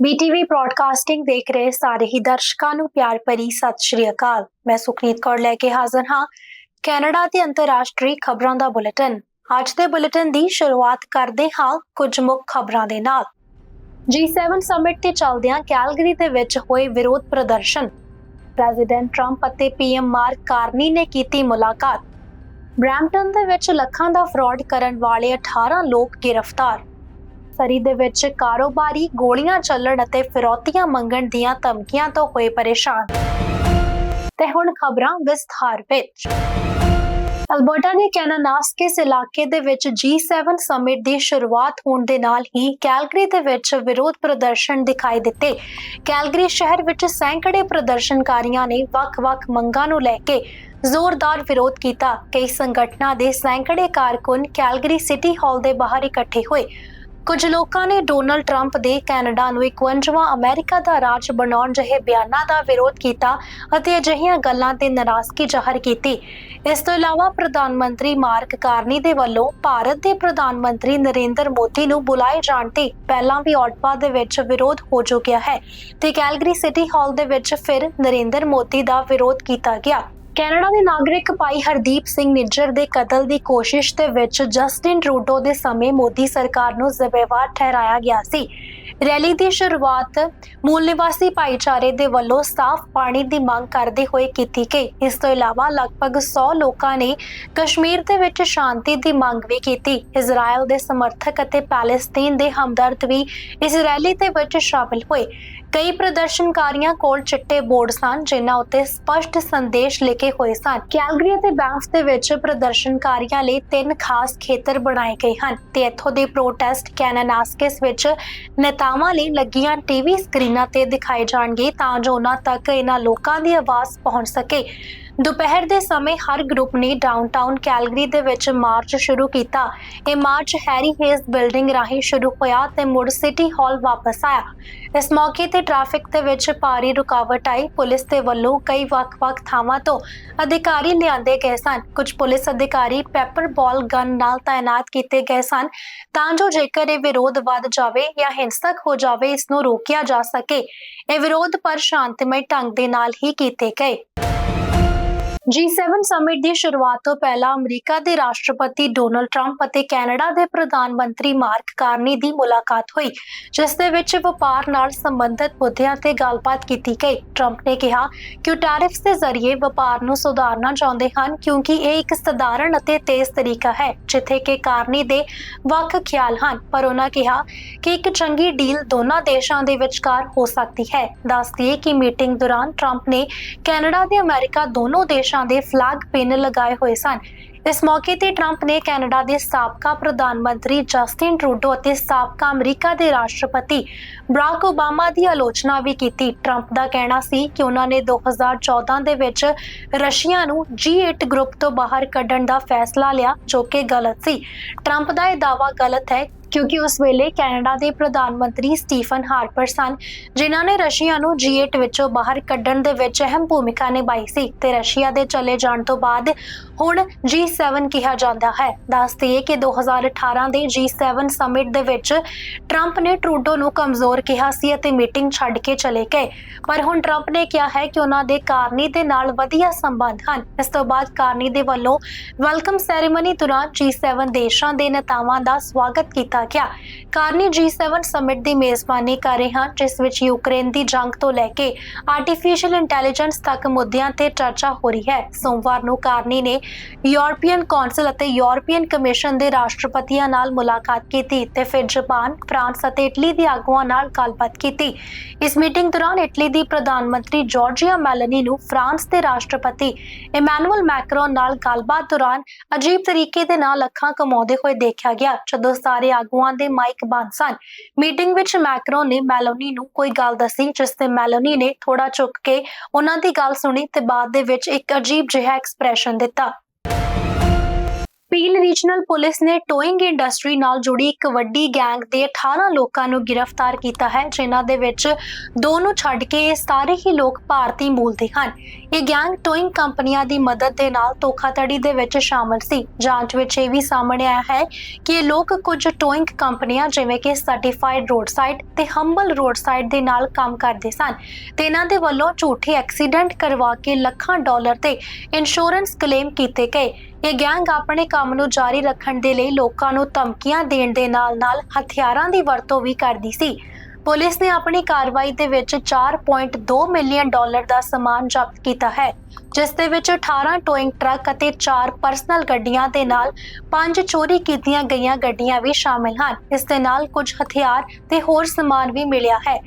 BTV broadcasting ਦੇਖ ਰਹੇ ਸਾਰੇ ਹੀ ਦਰਸ਼ਕਾਂ ਨੂੰ ਪਿਆਰ ਭਰੀ ਸਤਿ ਸ਼੍ਰੀ ਅਕਾਲ। ਮੈਂ ਸੁਖਨੀਤ ਕੌਰ ਲੈ ਕੇ ਹਾਜ਼ਰ ਹਾਂ। ਕੈਨੇਡਾ ਤੇ ਅੰਤਰਰਾਸ਼ਟਰੀ ਖਬਰਾਂ ਦਾ ਬੁਲੇਟਿਨ। ਅੱਜ ਦੇ ਬੁਲੇਟਿਨ ਦੀ ਸ਼ੁਰੂਆਤ ਕਰਦੇ ਹਾਂ ਕੁਝ ਮੁੱਖ ਖਬਰਾਂ ਦੇ ਨਾਲ। G7 ਸਮਿਟ ਤੇ ਚੱਲਦਿਆਂ ਕੈਲਗਰੀ ਦੇ ਵਿੱਚ ਹੋਏ ਵਿਰੋਧ ਪ੍ਰਦਰਸ਼ਨ। ਪ੍ਰੈਜ਼ੀਡੈਂਟ ਟਰੰਪ ਅਤੇ ਪੀਐਮ ਮਾਰਕ ਕਾਰਨੀ ਨੇ ਕੀਤੀ ਮੁਲਾਕਾਤ। ਬ੍ਰੈਂਪਟਨ ਦੇ ਵਿੱਚ ਲੱਖਾਂ ਦਾ ਫਰਾਡ ਕਰਨ ਵਾਲੇ 18 ਲੋਕ ਗ੍ਰਿਫਤਾਰ। ਸਰੀ ਦੇ ਵਿੱਚ ਕਾਰੋਬਾਰੀ ਗੋਲੀਆਂ ਚੱਲਣ ਅਤੇ ਫਿਰੌਤੀਆਂ ਮੰਗਣ ਦੀਆਂ ਧਮਕੀਆਂ ਤੋਂ ਹੋਏ ਪਰੇਸ਼ਾਨ। ਤੇ ਹੁਣ ਖਬਰਾਂ ਵਿਸਥਾਰ ਵਿੱਚ। ਅਲਬਰਟਾ ਦੇ ਕੈਨਾਨਾਸਕਿਸ ਇਲਾਕੇ ਦੇ ਵਿੱਚ G7 ਸਮਿਟ ਦੀ ਸ਼ੁਰੂਆਤ ਹੋਣ ਦੇ ਨਾਲ ਹੀ ਕੈਲਗਰੀ ਦੇ ਵਿੱਚ ਵਿਰੋਧ ਪ੍ਰਦਰਸ਼ਨ ਦਿਖਾਈ ਦਿੱਤੇ। ਕੈਲਗਰੀ ਸ਼ਹਿਰ ਵਿੱਚ ਸੈਂਕੜੇ ਪ੍ਰਦਰਸ਼ਨਕਾਰੀਆਂ ਨੇ ਵੱਖ-ਵੱਖ ਮੰਗਾਂ ਨੂੰ ਲੈ ਕੇ ਜ਼ੋਰਦਾਰ ਵਿਰੋਧ ਕੀਤਾ। ਕਈ ਸੰਗਠਨਾਂ ਦੇ ਸੈਂਕੜੇ ਕਾਰਕੁਨ ਕੈਲਗਰੀ ਸਿਟੀ ਹਾਲ ਦੇ ਬਾਹਰ ਇਕੱਠੇ ਹੋਏ। ਕੁਝ ਲੋਕਾਂ ਨੇ ਡੋਨਲਡ ਟਰੰਪ ਦੇ ਕੈਨੇਡਾ ਨੂੰ 51ਵਾਂ ਅਮਰੀਕਾ ਦਾ ਰਾਜ ਬਣਾਉਣ ਜਿਹੇ ਬਿਆਨਾਂ ਦਾ ਵਿਰੋਧ ਕੀਤਾ ਅਤੇ ਅਜਿਹੀਆਂ ਗੱਲਾਂ ਤੇ ਨਾਰਾਜ਼ਗੀ ਜ਼ਾਹਰ ਕੀਤੀ। ਇਸ ਤੋਂ ਇਲਾਵਾ ਪ੍ਰਧਾਨ ਮੰਤਰੀ ਮਾਰਕ ਕਾਰਨੀ ਦੇ ਵੱਲੋਂ ਭਾਰਤ ਦੇ ਪ੍ਰਧਾਨ ਮੰਤਰੀ ਨਰਿੰਦਰ ਮੋਦੀ ਨੂੰ ਬੁਲਾਏ ਜਾਣ ਤੇ ਪਹਿਲਾਂ ਵੀ ਔਟਵਾ ਦੇ ਵਿੱਚ ਵਿਰੋਧ ਹੋ ਚੁੱਕਿਆ ਹੈ ਤੇ ਕੈਲਗਰੀ ਸਿਟੀ ਹਾਲ ਦੇ ਵਿੱਚ ਫਿਰ ਨਰਿੰਦਰ ਮੋਦੀ ਦਾ ਵਿਰੋਧ ਕੀਤਾ ਗਿਆ। ਕੈਨੇਡਾ ਦੇ ਨਾਗਰਿਕ ਭਾਈ ਹਰਦੀਪ ਸਿੰਘ ਨਿੱਜਰ ਦੇ ਕਤਲ ਦੀ ਕੋਸ਼ਿਸ਼ ਦੇ ਵਿੱਚ ਜਸਟਿਨ ਟਰੂਡੋ ਦੇ ਸਮੇਂ ਮੋਦੀ ਸਰਕਾਰ ਨੂੰ ਜ਼ਿੰਮੇਵਾਰ ਠਹਿਰਾਇਆ ਗਿਆ ਸੀ। ਰੈਲੀ ਦੀ ਸ਼ੁਰੂਆਤ ਮੂਲ ਨਿਵਾਸੀ ਭਾਈਚਾਰੇ ਦੇ ਵੱਲੋਂ ਸਾਫ਼ ਪਾਣੀ ਦੀ ਮੰਗ ਕਰਦੇ ਹੋਏ ਕੀਤੀ ਗਈ। ਇਸ ਤੋਂ ਇਲਾਵਾ ਲਗਭਗ 100 ਲੋਕਾਂ ਨੇ ਕਸ਼ਮੀਰ ਦੇ ਵਿੱਚ ਸ਼ਾਂਤੀ ਦੀ ਮੰਗ ਵੀ ਕੀਤੀ। ਇਜ਼ਰਾਈਲ ਦੇ ਸਮਰਥਕ ਅਤੇ ਪੈਲੇਸਤੀਨ ਦੇ ਹਮਦਰਦ ਵੀ ਇਸ ਰੈਲੀ ਦੇ ਵਿੱਚ ਸ਼ਾਮਿਲ ਹੋਏ। ਕਈ ਪ੍ਰਦਰਸ਼ਨਕਾਰੀਆਂ ਕੋਲ ਚਿੱਟੇ ਬੋਰਡ ਸਨ, ਜਿਨ੍ਹਾਂ ਉੱਤੇ ਸਪਸ਼ਟ ਸੰਦੇਸ਼ ਲਿਖੇ ਹੋਏ ਸਨ। ਕੈਲਗਰੀ ਅਤੇ ਬੈਂਫ ਦੇ ਵਿੱਚ ਪ੍ਰਦਰਸ਼ਨਕਾਰੀਆਂ ਲਈ ਤਿੰਨ ਖਾਸ ਖੇਤਰ ਬਣਾਏ ਗਏ ਹਨ। ਤੇ ਇੱਥੋਂ ਦੇ ਪ੍ਰੋਟੈਸਟ ਕੈਨਾਨਾਸਕਿਸ ਵਿੱਚ ਨੇਤਾਵਾਂ ਲਈ ਲੱਗੀਆਂ ਟੀਵੀ ਸਕਰੀਨਾਂ ਤੇ ਦਿਖਾਏ ਜਾਣਗੇ, ਤਾਂ ਜੋ ਉਹਨਾਂ ਤੱਕ ਇਹਨਾਂ ਲੋਕਾਂ ਦੀ ਆਵਾਜ਼ ਪਹੁੰਚ ਸਕੇ। ਦੁਪਹਿਰ ਦੇ ਸਮੇਂ ਹਰ ਗਰੁੱਪ ਨੇ ਡਾਊਨਟਾਊਨ ਕੈਲਗਰੀ ਦੇ ਵਿੱਚ ਮਾਰਚ ਸ਼ੁਰੂ ਕੀਤਾ। ਇਹ ਮਾਰਚ ਹੈਰੀ ਹੇਜ਼ ਬਿਲਡਿੰਗ ਰਾਹੀਂ ਸ਼ੁਰੂ ਹੋਇਆ ਤੇ ਮੁੜ ਸਿਟੀ ਹਾਲ ਵਾਪਸ ਆਇਆ। ਇਸ ਮੌਕੇ ਤੇ ਟ੍ਰੈਫਿਕ ਦੇ ਵਿੱਚ ਭਾਰੀ ਰੁਕਾਵਟ ਆਈ। ਪੁਲਿਸ ਦੇ ਵੱਲੋਂ ਕਈ ਵੱਖ-ਵੱਖ ਥਾਵਾਂ ਤੋਂ ਅਧਿਕਾਰੀ ਲਿਆਂਦੇ ਗਏ ਸਨ। ਕੁਝ ਪੁਲਿਸ ਅਧਿਕਾਰੀ ਪੈਪਰ ਬਾਲ ਗਨ ਨਾਲ ਤਾਇਨਾਤ ਕੀਤੇ ਗਏ ਸਨ। ਤਾਂ ਜੋ ਜੇਕਰ ਇਹ ਵਿਰੋਧ ਵੱਧ ਜਾਵੇ ਜਾਂ ਹਿੰਸਕ ਹੋ ਜਾਵੇ, ਇਸ ਨੂੰ ਰੋਕਿਆ ਜਾ ਸਕੇ। ਇਹ ਵਿਰੋਧ ਪਰ ਸ਼ਾਂਤਮਈ ਢੰਗ ਦੇ ਨਾਲ ਹੀ ਕੀਤੇ ਗਏ। G7 ਸਮਿਟ ਦੀ ਸ਼ੁਰੂਆਤ ਤੋਂ ਪਹਿਲਾਂ ਅਮਰੀਕਾ ਦੇ ਰਾਸ਼ਟਰਪਤੀ ਡੋਨਲਡ ਟਰੰਪ ਅਤੇ ਕੈਨੇਡਾ ਦੇ ਪ੍ਰਧਾਨ ਮੰਤਰੀ ਮਾਰਕ ਕਾਰਨੀ ਦੀ ਮੁਲਾਕਾਤ ਹੋਈ, ਜਿਸ ਦੇ ਵਿੱਚ ਵਪਾਰ ਨਾਲ ਸੰਬੰਧਿਤ ਮੁੱਦਿਆਂ ਤੇ ਗੱਲਬਾਤ ਕੀਤੀ ਗਈ। ਟਰੰਪ ਨੇ ਕਿਹਾ ਕਿ ਟੈਰਿਫਸ ਦੇ ਜ਼ਰੀਏ ਵਪਾਰ ਨੂੰ ਸੁਧਾਰਨਾ ਚਾਹੁੰਦੇ ਹਨ, ਕਿਉਂਕਿ ਇਹ ਇੱਕ ਸਧਾਰਨ ਅਤੇ ਤੇਜ਼ ਤਰੀਕਾ ਹੈ, ਜਿੱਥੇ ਕਿ ਕਾਰਨੀ ਦੇ ਵੱਖ ਖਿਆਲ ਹਨ, ਪਰ ਉਹਨਾਂ ਕਿਹਾ ਕਿ ਇੱਕ ਚੰਗੀ ਡੀਲ ਦੋਨਾਂ ਦੇਸ਼ਾਂ ਦੇ ਵਿਚਕਾਰ ਹੋ ਸਕਦੀ ਹੈ। ਦੱਸਦੀਏ ਕਿ ਮੀਟਿੰਗ ਦੌਰਾਨ ਟਰੰਪ ਨੇ ਕੈਨੇਡਾ ਤੇ ਅਮਰੀਕਾ ਦੋਨੋਂ ਦੇਸ਼ ਦੇ ਫਲੈਗ ਪਿੰਨ ਲਗਾਏ ਹੋਏ ਸਨ। ਇਸ ਮੌਕੇ ਤੇ ਟਰੰਪ ਨੇ ਕੈਨੇਡਾ ਦੇ ਸਾਬਕਾ ਪ੍ਰਧਾਨ ਮੰਤਰੀ ਜਸਟਿਨ ਟਰੂਡੋ ਅਤੇ ਸਾਬਕਾ ਅਮਰੀਕਾ ਦੇ ਰਾਸ਼ਟਰਪਤੀ ਬਰਾਕ ਓਬਾਮਾ ਦੀ ਆਲੋਚਨਾ ਵੀ ਕੀਤੀ। ਟਰੰਪ ਦਾ ਕਹਿਣਾ ਸੀ ਕਿ ਉਹਨਾਂ ਨੇ 2014 ਦੇ ਵਿੱਚ ਰਸ਼ੀਆ ਨੂੰ G8 ਗਰੁੱਪ ਤੋਂ ਬਾਹਰ ਕੱਢਣ ਦਾ ਫੈਸਲਾ ਲਿਆ, ਜੋ ਕਿ ਗਲਤ ਸੀ। ਟਰੰਪ ਦਾ ਇਹ ਦਾਅਵਾ ਗਲਤ ਹੈ ਕਿਉਂਕਿ ਉਸ ਵੇਲੇ ਕੈਨੇਡਾ ਦੇ ਪ੍ਰਧਾਨ ਮੰਤਰੀ ਸਟੀਫਨ ਹਾਰਪਰ ਸਨ, ਜਿਨ੍ਹਾਂ ਨੇ ਰਸ਼ੀਆ ਨੂੰ G8 ਵਿੱਚੋਂ ਬਾਹਰ ਕੱਢਣ ਦੇ ਵਿੱਚ ਅਹਿਮ ਭੂਮਿਕਾ ਨਿਭਾਈ ਸੀ ਤੇ ਰਸ਼ੀਆ ਦੇ ਚਲੇ ਜਾਣ ਤੋਂ ਬਾਅਦ ਹੁਣ G7 ਕਿਹਾ ਜਾਂਦਾ ਹੈ। ਦੱਸਦੀਏ ਕਿ 2018 ਦੇ G7 ਸਮਿਟ ਦੇ ਵਿੱਚ ਟਰੰਪ ਨੇ ਟਰੂਡੋ ਨੂੰ ਕਮਜ਼ੋਰ ਕਿਹਾ ਸੀ ਅਤੇ ਮੀਟਿੰਗ ਛੱਡ ਕੇ ਚਲੇ ਗਏ। ਪਰ ਹੁਣ ਟਰੰਪ ਨੇ ਕਿਹਾ ਹੈ ਕਿ ਉਹਨਾਂ ਦੇ ਕਾਰਨੀ ਦੇ ਨਾਲ ਵਧੀਆ ਸੰਬੰਧ ਹਨ। ਇਸ ਤੋਂ ਬਾਅਦ ਕਾਰਨੀ ਦੇ ਵੱਲੋਂ ਵੈਲਕਮ ਸੈਰੇਮਨੀ ਦੌਰਾਨ G7 ਦੇਸ਼ਾਂ ਦੇ ਨੇਤਾਵਾਂ ਦਾ ਸਵਾਗਤ ਕੀਤਾ ਗਿਆ। ਕਾਰਨੀ G7 ਸਮਿਟ ਦੀ ਮੇਜ਼ਬਾਨੀ ਕਰ ਰਹੇ ਹਨ, ਜਿਸ ਵਿੱਚ ਯੂਕਰੇਨ ਦੀ ਜੰਗ ਤੋਂ ਲੈ ਕੇ ਆਰਟੀਫੀਸ਼ੀਅਲ ਇੰਟੈਲੀਜੈਂਸ ਤੱਕ ਮੁੱਦਿਆਂ ਤੇ ਚਰਚਾ ਹੋ ਰਹੀ ਹੈ। ਸੋਮਵਾਰ ਨੂੰ ਕਾਰਨੀ ਨੇ ਯੂਰਪੀਅਨ ਕੌਂਸਲ ਅਤੇ ਯੂਰਪੀਅਨ ਕਮਿਸ਼ਨ ਦੇ ਰਾਸ਼ਟਰਪਤੀਆਂ ਨਾਲ ਮੁਲਾਕਾਤ ਕੀਤੀ ਤੇ ਫਿਰ ਜਾਪਾਨ, ਫਰਾਂਸ ਅਤੇ ਇਟਲੀ ਦੇ ਆਗੂਆਂ ਨਾਲ ਗੱਲਬਾਤ ਕੀਤੀ। ਇਸ ਮੀਟਿੰਗ ਦੌਰਾਨ ਇਟਲੀ ਦੀ ਪ੍ਰਧਾਨ ਮੰਤਰੀ ਜਾਰਜੀਆ ਮੈਲਨੀ ਨੂੰ ਫਰਾਂਸ ਦੇ ਰਾਸ਼ਟਰਪਤੀ ਇਮੈਨੂਅਲ ਮੈਕਰੋਨ ਨਾਲ ਗੱਲਬਾਤ ਦੌਰਾਨ ਅਜੀਬ ਤਰੀਕੇ ਦੇ ਨਾਲ ਅੱਖਾਂ ਕਮਾਉਂਦੇ ਹੋਏ ਦੇਖਿਆ ਗਿਆ, ਜਦੋਂ ਸਾਰੇ ਆਗੂਆਂ ਦੇ ਮਾਈਕ ਬੰਦ ਸਨ। ਮੀਟਿੰਗ ਵਿੱਚ ਮੈਕਰੋਨ ਨੇ ਮੈਲੋਨੀ ਨੂੰ ਕੋਈ ਗੱਲ ਦੱਸੀ, ਜਿਸ ਤੇ ਮੈਲੋਨੀ ਨੇ ਥੋੜਾ ਝੁਕ ਕੇ ਉਹਨਾਂ ਦੀ ਗੱਲ ਸੁਣੀ ਤੇ ਬਾਅਦ ਦੇ ਵਿੱਚ ਇੱਕ ਅਜੀਬ ਜਿਹਾ ਐਕਸਪ੍ਰੈਸ਼ਨ ਦਿੱਤਾ। ਪੀਲ ਰੀਜਨਲ ਪੁਲਿਸ ਨੇ ਟੋਇੰਗ ਇੰਡਸਟਰੀ ਨਾਲ ਜੁੜੀ ਇੱਕ ਵੱਡੀ ਗੈਂਗ ਦੇ 18 ਲੋਕਾਂ ਨੂੰ ਗ੍ਰਿਫਤਾਰ ਕੀਤਾ ਹੈ, ਜਿਨ੍ਹਾਂ ਦੇ ਵਿੱਚ ਦੋ ਨੂੰ ਛੱਡ ਕੇ ਸਾਰੇ ਹੀ ਲੋਕ ਭਾਰਤੀ ਮੂਲ ਦੇ ਹਨ। ਇਹ ਗੈਂਗ ਟੋਇੰਗ ਕੰਪਨੀਆਂ ਦੀ ਮਦਦ ਦੇ ਨਾਲ ਧੋਖਾਧੜੀ ਦੇ ਵਿੱਚ ਸ਼ਾਮਲ ਸੀ। ਜਾਂਚ ਵਿੱਚ ਇਹ ਵੀ ਸਾਹਮਣੇ ਆਇਆ ਹੈ ਕਿ ਇਹ ਲੋਕ ਕੁਝ ਟੋਇੰਗ ਕੰਪਨੀਆਂ, ਜਿਵੇਂ ਕਿ ਸਰਟੀਫਾਈਡ ਰੋਡ ਸਾਈਡ ਤੇ ਹੰਬਲ ਰੋਡ ਸਾਈਡ ਦੇ ਨਾਲ ਕੰਮ ਕਰਦੇ ਸਨ। ਤੇ ਇਹਨਾਂ ਦੇ ਵੱਲੋਂ ਝੂਠੇ ਐਕਸੀਡੈਂਟ ਕਰਵਾ ਕੇ ਲੱਖਾਂ ਡਾਲਰ ਤੇ ਇੰਸ਼ੋਰੈਂਸ ਕਲੇਮ ਕੀਤੇ ਗਏ। ਇਹ ਗੈਂਗ ਆਪਣੇ ਕੰਮ ਨੂੰ ਜਾਰੀ ਰੱਖਣ ਦੇ ਲਈ ਲੋਕਾਂ ਨੂੰ ਧਮਕੀਆਂ ਦੇਣ ਦੇ ਨਾਲ-ਨਾਲ ਹਥਿਆਰਾਂ ਦੀ ਵਰਤੋਂ ਵੀ ਕਰਦੀ ਸੀ। ਪੁਲਿਸ ਨੇ ਆਪਣੀ ਕਾਰਵਾਈ ਦੇ ਵਿੱਚ 4.2 ਮਿਲੀਅਨ ਡਾਲਰ ਦਾ ਸਮਾਨ ਜ਼ਬਤ ਕੀਤਾ ਹੈ, ਜਿਸ ਦੇ ਵਿੱਚ 18 ਟੋਇੰਗ ਟਰੱਕ ਅਤੇ 4 ਪਰਸਨਲ ਗੱਡੀਆਂ ਦੇ ਨਾਲ 5 ਚੋਰੀ ਕੀਤੀਆਂ ਗਈਆਂ ਗੱਡੀਆਂ ਵੀ ਸ਼ਾਮਿਲ ਹਨ। ਇਸ ਦੇ ਨਾਲ ਕੁਝ ਹਥਿਆਰ ਤੇ ਹੋਰ ਸਮਾਨ ਵੀ ਮਿਲਿਆ ਹੈ।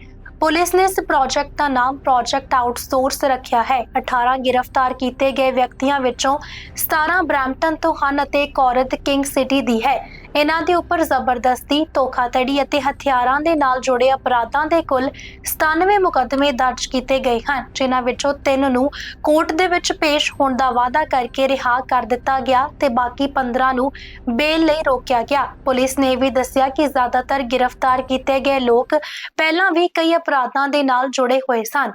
ਪੁਲਿਸ ਨੇ ਇਸ ਪ੍ਰੋਜੈਕਟ ਦਾ ਨਾਮ ਪ੍ਰੋਜੈਕਟ ਆਊਟਸੋਰਸ ਰੱਖਿਆ ਹੈ। 18 ਗ੍ਰਿਫਤਾਰ ਕੀਤੇ ਗਏ ਵਿਅਕਤੀਆਂ ਵਿੱਚੋਂ 17 ਬ੍ਰੈਂਪਟਨ ਤੋਂ ਹਨ ਅਤੇ ਇੱਕ ਔਰਤ ਕਿੰਗ ਸਿਟੀ ਦੀ ਹੈ। ਇਹਨਾਂ ਦੇ ਉੱਪਰ ਜ਼ਬਰਦਸਤੀ, ਧੋਖਾਧੜੀ ਅਤੇ ਹਥਿਆਰਾਂ ਦੇ ਨਾਲ ਜੁੜੇ ਅਪਰਾਧਾਂ ਦੇ ਕੁੱਲ 97 ਮੁਕੱਦਮੇ ਦਰਜ ਕੀਤੇ ਗਏ ਹਨ, ਜਿਨ੍ਹਾਂ ਵਿੱਚੋਂ ਤਿੰਨ ਨੂੰ ਕੋਰਟ ਦੇ ਵਿੱਚ ਪੇਸ਼ ਹੋਣ ਦਾ ਵਾਅਦਾ ਕਰਕੇ ਰਿਹਾ ਕਰ ਦਿੱਤਾ ਗਿਆ ਤੇ ਬਾਕੀ 15 ਨੂੰ ਬੇਲ ਲਈ ਰੋਕਿਆ ਗਿਆ। ਪੁਲਿਸ ਨੇ ਇਹ ਵੀ ਦੱਸਿਆ ਕਿ ਜ਼ਿਆਦਾਤਰ ਗ੍ਰਿਫਤਾਰ ਕੀਤੇ ਗਏ ਲੋਕ ਪਹਿਲਾਂ ਵੀ ਕਈ ਅਪਰਾਧਾਂ ਦੇ ਨਾਲ ਜੁੜੇ ਹੋਏ ਸਨ।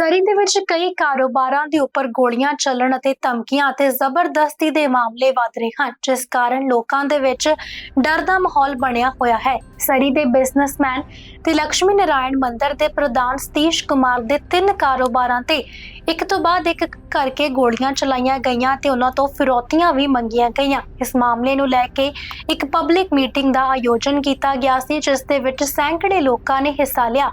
ਸਰੀ ਦੇ ਵਿੱਚ ਕਈ ਕਾਰੋਬਾਰਾਂ ਦੇ ਉੱਪਰ ਗੋਲੀਆਂ ਚੱਲਣ ਅਤੇ ਧਮਕੀਆਂ ਅਤੇ ਜ਼ਬਰਦਸਤੀ ਦੇ ਮਾਮਲੇ ਵਧ ਰਹੇ ਹਨ, ਜਿਸ ਕਾਰਨ ਲੋਕਾਂ ਦੇ ਵਿੱਚ ਡਰ ਦਾ ਮਾਹੌਲ ਬਣਿਆ ਹੋਇਆ ਹੈ। ਸਰੀ ਦੇ ਬਿਜ਼ਨਸਮੈਨ ਤੇ ਲక్ష్ਮੀ ਨਾਰਾਇਣ ਮੰਦਿਰ ਦੇ ਪ੍ਰਧਾਨ ਸਤੀਸ਼ ਕੁਮਾਰ ਦੇ ਤਿੰਨ ਕਾਰੋਬਾਰਾਂ ਤੇ ਇੱਕ ਤੋਂ ਬਾਅਦ ਇੱਕ ਕਰਕੇ ਗੋਲੀਆਂ ਚਲਾਈਆਂ ਗਈਆਂ ਤੇ ਉਹਨਾਂ ਤੋਂ ਫਿਰੌਤੀਆਂ ਵੀ ਮੰਗੀਆਂ ਗਈਆਂ। ਇਸ ਮਾਮਲੇ ਨੂੰ ਲੈ ਕੇ ਇੱਕ ਪਬਲਿਕ ਮੀਟਿੰਗ ਦਾ ਆਯੋਜਨ ਕੀਤਾ ਗਿਆ ਸੀ, ਜਿਸ ਦੇ ਵਿੱਚ ਸੈਂਕੜੇ ਲੋਕਾਂ ਨੇ ਹਿੱਸਾ ਲਿਆ।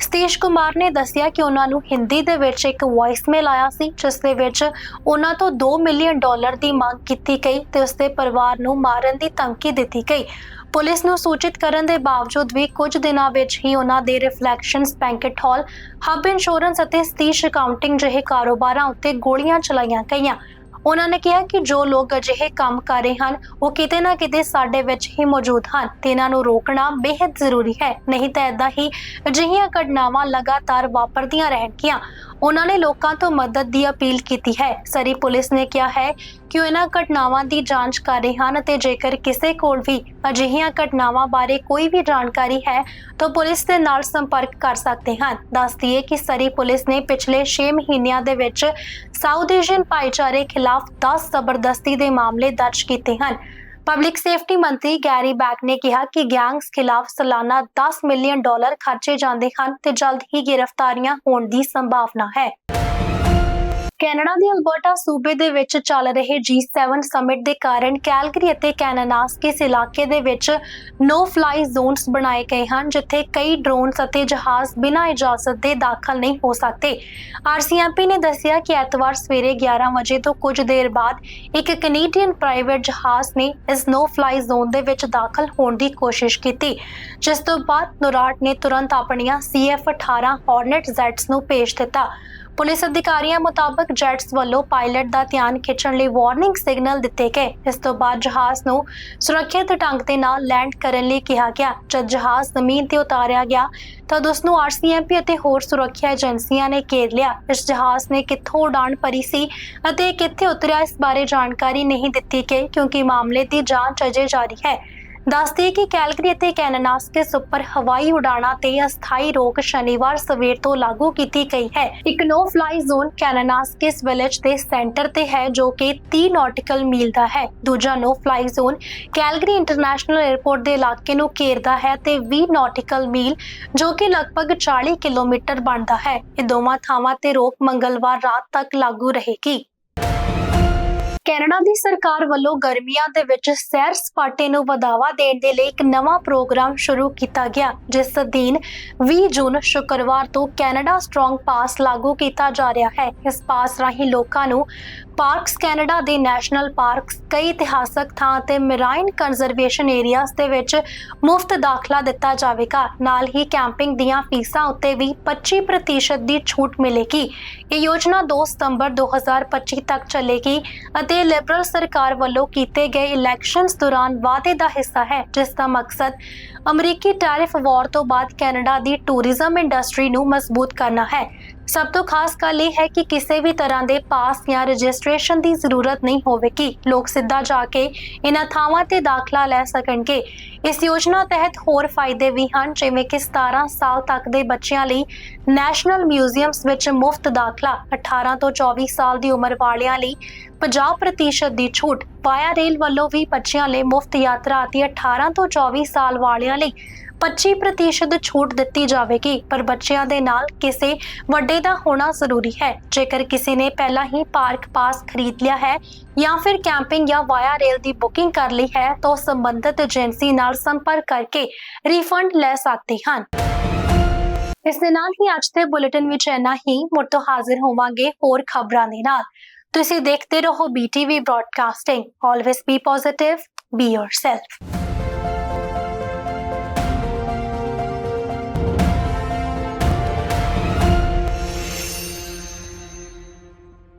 ਸਤੀਸ਼ ਕੁਮਾਰ ਨੇ ਦੱਸਿਆ ਕਿ ਉਹਨਾਂ ਨੂੰ ਹਿੰਦੀ ਦੇ ਵਿੱਚ ਇੱਕ ਵੌਇਸਮੇਲ ਆਇਆ ਸੀ, ਜਿਸ ਦੇ ਵਿੱਚ ਉਹਨਾਂ ਤੋਂ 2 ਮਿਲੀਅਨ ਡਾਲਰ ਦੀ ਮੰਗ ਕੀਤੀ ਗਈ ਤੇ ਉਸਦੇ ਪਰਿਵਾਰ ਨੂੰ ਮਾਰਨ ਦੀ ਧਮਕੀ ਦਿੱਤੀ ਗਈ। ਪੁਲਿਸ ਨੂੰ ਸੂਚਿਤ ਕਰਨ ਦੇ ਬਾਵਜੂਦ ਵੀ ਕੁਝ ਦਿਨਾਂ ਵਿੱਚ ਹੀ ਉਹਨਾਂ ਦੇ reflections banquet hall hub insurance ਅਤੇ ਸਤੀਸ਼ ਅਕਾਊਂਟਿੰਗ ਜਿਹੇ ਕਾਰੋਬਾਰਾਂ ਉੱਤੇ ਗੋਲੀਆਂ ਚਲਾਈਆਂ ਗਈਆਂ। ਉਹਨਾਂ ਨੇ ਕਿਹਾ ਕਿ ਜੋ ਲੋਕ ਅਜਿਹੇ ਕੰਮ ਕਰ ਰਹੇ ਹਨ, ਉਹ ਕਿਤੇ ਨਾ ਕਿਤੇ ਸਾਡੇ ਵਿੱਚ ਹੀ ਮੌਜੂਦ ਹਨ ਤੇ ਇਹਨਾਂ ਨੂੰ ਰੋਕਣਾ ਬੇहद ਜ਼ਰੂਰੀ ਹੈ। ਨਹੀਂ ਤਾਂ ਇਦਾਂ ਹੀ ਅਜਿਹੀਆਂ ਘਟਨਾਵਾਂ ਲਗਾਤਾਰ ਵਾਪਰਦੀਆਂ ਰਹਿਣਗੀਆਂ। ਉਹਨਾਂ ਨੇ ਲੋਕਾਂ ਤੋਂ ਮਦਦ ਦੀ ਅਪੀਲ ਕੀਤੀ ਹੈ। ਸਰੀ ਪੁਲਿਸ ਨੇ ਕਿਹਾ ਹੈ ਕਿ ਉਹ ਇਹਨਾਂ ਘਟਨਾਵਾਂ ਦੀ ਜਾਂਚ ਕਰ ਰਹੇ ਹਨ ਅਤੇ ਜੇਕਰ ਕਿਸੇ ਕੋਲ ਵੀ ਅਜਿਹੀਆਂ ਘਟਨਾਵਾਂ ਬਾਰੇ ਕੋਈ ਵੀ ਜਾਣਕਾਰੀ ਹੈ, ਤਾਂ ਪੁਲਿਸ ਦੇ ਨਾਲ ਸੰਪਰਕ ਕਰ ਸਕਦੇ ਹਨ। ਦੱਸ ਦਈਏ ਕਿ ਸਰੀ ਪੁਲਿਸ ਨੇ ਪਿਛਲੇ 6 ਮਹੀਨਿਆਂ ਦੇ ਵਿੱਚ ਸਾਊਥ ਏਸ਼ੀਅਨ ਭਾਈਚਾਰੇ ਖਿਲਾਫ 10 ਜ਼ਬਰਦਸਤੀ ਦੇ ਮਾਮਲੇ ਦਰਜ ਕੀਤੇ ਹਨ। ਪਬਲਿਕ ਸੇਫਟੀ ਮੰਤਰੀ ਗੈਰੀ ਬੈਕ ਨੇ ਕਿਹਾ ਕਿ ਗੈਂਗਸ ਖਿਲਾਫ ਸਾਲਾਨਾ 10 ਮਿਲੀਅਨ ਡਾਲਰ ਖਰਚੇ ਜਾਂਦੇ ਹਨ ਤੇ ਜਲਦ ਹੀ ਗ੍ਰਿਫਤਾਰੀਆਂ ਹੋਣ ਦੀ ਸੰਭਾਵਨਾ ਹੈ। ਕੈਨੇਡਾ ਦੇ ਅਲਬਰਟਾ ਸੂਬੇ ਦੇ ਵਿੱਚ ਚੱਲ ਰਹੇ G7 ਸਮਿਟ ਦੇ ਕਾਰਨ ਕੈਲਗਰੀ ਅਤੇ ਕੈਨਾਨਾਸਕਿਸ ਇਲਾਕੇ ਦੇ ਵਿੱਚ ਨੋ ਫਲਾਈ ਜ਼ੋਨਸ ਬਣਾਏ ਗਏ ਹਨ, ਜਿੱਥੇ ਕਈ ਡਰੋਨਸ ਅਤੇ ਜਹਾਜ਼ ਬਿਨਾਂ ਇਜਾਜ਼ਤ ਦੇ ਦਾਖਲ ਨਹੀਂ ਹੋ ਸਕਦੇ। RCMP ਨੇ ਦੱਸਿਆ ਕਿ ਐਤਵਾਰ ਸਵੇਰੇ 11 ਵਜੇ ਤੋਂ ਕੁਝ ਦੇਰ ਬਾਅਦ ਇੱਕ ਕੈਨੇਡੀਅਨ ਪ੍ਰਾਈਵੇਟ ਜਹਾਜ਼ ਨੇ ਇਸ ਨੋ ਫਲਾਈ ਜ਼ੋਨ ਦੇ ਵਿੱਚ ਦਾਖਲ ਹੋਣ ਦੀ ਕੋਸ਼ਿਸ਼ ਕੀਤੀ, ਜਿਸ ਤੋਂ ਬਾਅਦ ਨੋਰਾਟ ਨੇ ਤੁਰੰਤ ਆਪਣੀਆਂ CF-18 ਹਾਰਨੇਟ ਜੈਟਸ ਨੂੰ ਭੇਜ ਦਿੱਤਾ। ਪੁਲਿਸ ਅਧਿਕਾਰੀਆਂ ਮੁਤਾਬਕ ਜੈਟਸ ਵੱਲੋਂ ਪਾਇਲਟ ਦਾ ਧਿਆਨ ਖਿੱਚਣ ਲਈ ਵਾਰਨਿੰਗ ਸਿਗਨਲ ਦਿੱਤੇ ਗਏ। ਇਸ ਤੋਂ ਬਾਅਦ ਜਹਾਜ਼ ਨੂੰ ਸੁਰੱਖਿਅਤ ਢੰਗ ਦੇ ਨਾਲ ਲੈਂਡ ਕਰਨ ਲਈ ਕਿਹਾ ਗਿਆ। ਜਦ ਜਹਾਜ਼ ਜ਼ਮੀਨ ਤੇ ਉਤਾਰਿਆ ਗਿਆ, ਤਦ ਉਸ ਨੂੰ ਆਰਸੀਐਮਪੀ ਅਤੇ ਹੋਰ ਸੁਰੱਖਿਆ ਏਜੰਸੀਆਂ ਨੇ ਘੇਰ ਲਿਆ। ਇਸ ਜਹਾਜ਼ ਨੇ ਕਿੱਥੋਂ ਉਡਾਣ ਭਰੀ ਸੀ ਅਤੇ ਕਿੱਥੇ ਉਤਰਿਆ, ਇਸ ਬਾਰੇ ਜਾਣਕਾਰੀ ਨਹੀਂ ਦਿੱਤੀ ਗਈ ਕਿਉਂਕਿ ਮਾਮਲੇ ਦੀ ਜਾਂਚ ਅਜੇ ਜਾਰੀ ਹੈ। ਦੱਸਦੇ ਕਿ ਕੈਲਗਰੀ ਅਤੇ ਕੈਨਾਨਾਸਕਿਸ ਉੱਪਰ ਹਵਾਈ ਉਡਾਣਾਂ ਤੇ ਅਸਥਾਈ ਰੋਕ ਸ਼ਨੀਵਾਰ ਸਵੇਰ ਤੋਂ ਲਾਗੂ ਕੀਤੀ ਗਈ ਹੈ। ਇੱਕ no fly zone Kananaskis village ਦੇ ਸੈਂਟਰ ਤੇ ਹੈ, ਜੋ ਕਿ 30 ਨਾਟਿਕਲ ਮੀਲ ਦਾ ਹੈ। ਦੂਜਾ no fly zone Calgary international airport ਦੇ ਇਲਾਕੇ ਨੂੰ ਘੇਰਦਾ ਹੈ ਤੇ 20 ਨਾਟਿਕਲ ਮੀਲ ਜੋ ਕਿ ਲਗਭਗ 40 ਕਿਲੋਮੀਟਰ ਬਣਦਾ ਹੈ। ਇਹ ਦੋਵਾਂ ਥਾਵਾਂ ਤੇ ਰੋਕ ਮੰਗਲਵਾਰ ਰਾਤ ਤੱਕ ਲਾਗੂ ਰਹੇਗੀ। ਕੈਨੇਡਾ ਦੀ ਸਰਕਾਰ ਵੱਲੋਂ ਗਰਮੀਆਂ ਦੇ ਵਿੱਚ ਸੈਰ ਸਪਾਟੇ ਨੂੰ ਵਧਾਵਾ ਦੇਣ ਦੇ ਲਈ ਇੱਕ ਨਵਾਂ ਪ੍ਰੋਗਰਾਮ ਸ਼ੁਰੂ ਕੀਤਾ ਗਿਆ, ਜਿਸ ਅਧੀਨ 20 ਜੂਨ ਸ਼ੁੱਕਰਵਾਰ ਤੋਂ ਕੈਨੇਡਾ ਸਟਰੋਂਗ ਪਾਸ ਲਾਗੂ ਕੀਤਾ ਜਾ ਰਿਹਾ ਹੈ। ਇਸ ਪਾਸ ਰਾਹੀਂ ਲੋਕਾਂ ਨੂੰ ਪਾਰਕਸ ਕੈਨੇਡਾ ਦੇ ਨੈਸ਼ਨਲ ਪਾਰਕਸ ਕਈ ਇਤਿਹਾਸਕ ਥਾਂ ਤੇ ਮੈਰਾਈਨ ਕੰਜ਼ਰਵੇਸ਼ਨ ਏਰੀਆਜ਼ ਦੇ ਵਿੱਚ ਮੁਫਤ ਦਾਖਲਾ ਦਿੱਤਾ ਜਾਵੇਗਾ। ਨਾਲ ਹੀ ਕੈਂਪਿੰਗ ਦੀਆਂ ਫੀਸਾਂ ਉੱਤੇ ਵੀ 25% ਦੀ ਛੂਟ ਮਿਲੇਗੀ। ਇਹ ਯੋਜਨਾ 2 ਸਤੰਬਰ 2025 ਤੱਕ ਚੱਲੇਗੀ ਅਤੇ ਲਿਬਰਲ ਸਰਕਾਰ ਵੱਲੋਂ ਕੀਤੇ ਗਏ ਇਲੈਕਸ਼ਨਸ ਦੌਰਾਨ ਵਾਅਦੇ ਦਾ ਹਿੱਸਾ ਹੈ, ਜਿਸ ਦਾ ਮਕਸਦ ਅਮਰੀਕੀ ਟੈਰਿਫ ਵਾਰ ਤੋਂ ਬਾਅਦ ਕੈਨੇਡਾ ਦੀ ਟੂਰਿਜ਼ਮ ਇੰਡਸਟਰੀ ਨੂੰ ਮਜ਼ਬੂਤ ਕਰਨਾ ਹੈ। ਸਭ ਤੋਂ ਖਾਸ ਗੱਲ ਇਹ ਹੈ ਕਿ ਕਿਸੇ ਵੀ ਤਰ੍ਹਾਂ ਦੇ ਪਾਸ ਜਾਂ ਰਜਿਸਟ੍ਰੇਸ਼ਨ ਦੀ ਜ਼ਰੂਰਤ ਨਹੀਂ ਹੋਵੇਗੀ। ਲੋਕ ਸਿੱਧਾ ਜਾ ਕੇ ਇਹਨਾਂ ਥਾਵਾਂ ਤੇ ਦਾਖਲਾ ਲੈ ਸਕਣਗੇ। ਇਸ ਯੋਜਨਾ ਤਹਿਤ ਹੋਰ ਫਾਇਦੇ ਵੀ ਹਨ, ਜਿਵੇਂ ਕਿ 17 ਸਾਲ ਤੱਕ ਦੇ ਬੱਚਿਆਂ ਲਈ ਨੈਸ਼ਨਲ ਮਿਊਜ਼ੀਅਮਸ ਵਿੱਚ ਮੁਫਤ ਦਾਖਲਾ 18 ਤੋਂ 24 ਸਾਲ ਦੀ ਉਮਰ ਵਾਲਿਆਂ ਲਈ 50% ਦੀ ਛੂਟ ਪਾਇਆ ਰੇਲ ਵੱਲੋਂ ਵੀ ਬੱਚਿਆਂ ਲਈ ਮੁਫਤ ਯਾਤਰਾ ਅਤੇ 18 ਤੋਂ 24 ਸਾਲ ਵਾਲਿਆਂ ਲਈ 25% ਛੂਟ ਦਿੱਤੀ ਜਾਵੇਗੀ, ਪਰ ਬੱਚਿਆਂ ਦੇ ਨਾਲ ਕਿਸੇ ਵੱਡੇ ਦਾ ਹੋਣਾ ਜ਼ਰੂਰੀ ਹੈ। ਜੇਕਰ ਕਿਸੇ ਨੇ ਪਹਿਲਾਂ ਹੀ ਪਾਰਕ ਪਾਸ ਖਰੀਦ ਲਿਆ ਹੈ ਜਾਂ ਫਿਰ ਕੈਂਪਿੰਗ ਜਾਂ ਵਾਇਆ ਰੇਲ ਦੀ ਬੁਕਿੰਗ ਕਰ ਲਈ ਹੈ, ਤਾਂ ਸੰਬੰਧਿਤ ਏਜੰਸੀ ਨਾਲ ਸੰਪਰਕ ਕਰਕੇ ਰਿਫੰਡ ਲੈ ਸਕਦੇ ਹਨ। ਇਸ ਦੇ ਨਾਲ ਹੀ ਅੱਜ ਦੇ ਬੁਲੇਟਿਨ ਵਿੱਚ ਇੰਨਾ ਹੀ। ਮੁੜ ਤੋਂ ਹਾਜ਼ਰ ਹੋਵਾਂਗੇ ਹੋਰ ਖਬਰਾਂ ਦੇ ਨਾਲ। ਤੁਸੀਂ ਦੇਖਦੇ ਰਹੋ BTV broadcasting always be positive be yourself